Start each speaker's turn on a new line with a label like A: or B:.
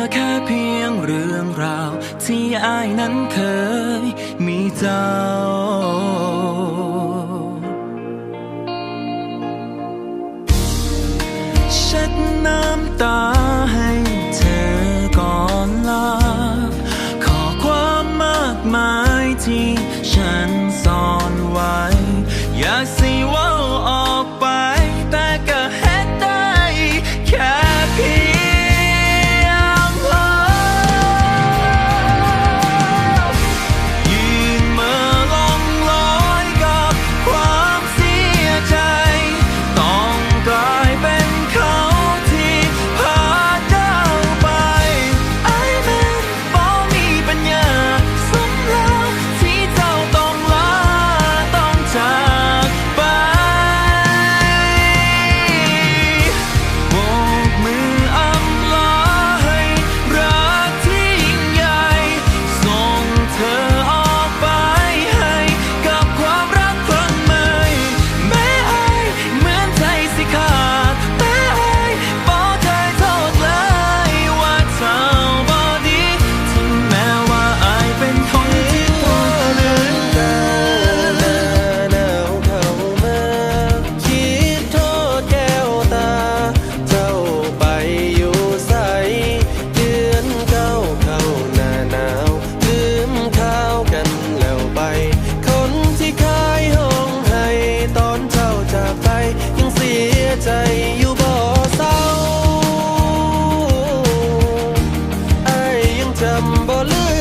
A: อแค่เพียงเรื่องราว ที่อายนั้นเคยมีเจ้า ฉันน้ำตาให้เธอก่อนลา ขอความมากมายที่ฉัน
B: trembling